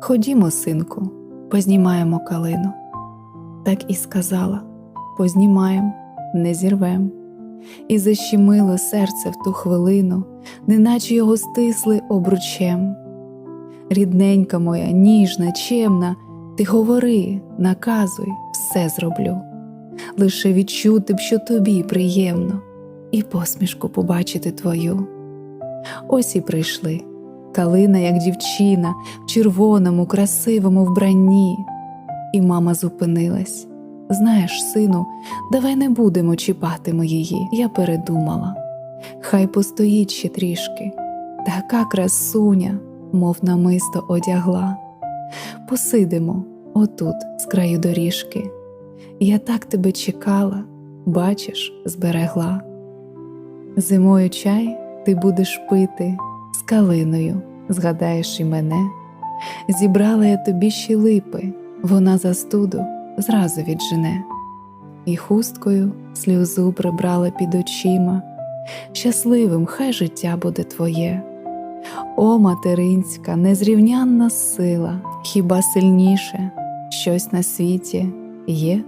Ходімо, синку, познімаємо калину. Так і сказала познімаєм, не зірвем. І защемило серце в ту хвилину, неначе його стисли обручем. Рідненька моя, ніжна, чемна, ти говори, наказуй, все зроблю. Лише відчути б, що тобі приємно, і посмішку побачити твою. Ось і прийшли. Калина, як дівчина, в червоному, красивому вбранні. І мама зупинилась. Знаєш, сину, давай не будемо чіпати ми її. Я передумала. Хай постоїть ще трішки. Така красуня, мов намисто одягла. Посидимо отут, з краю доріжки. Я так тебе чекала, бачиш, зберегла. Зимою чай ти будеш пити з калиною, згадаєш і мене. Зібрала я тобі ще липи, вона застуду зразу віджене, і хусткою сльозу прибрала під очима. Щасливим хай життя буде твоє. О, материнська, незрівнянна сила, хіба сильніше щось на світі є?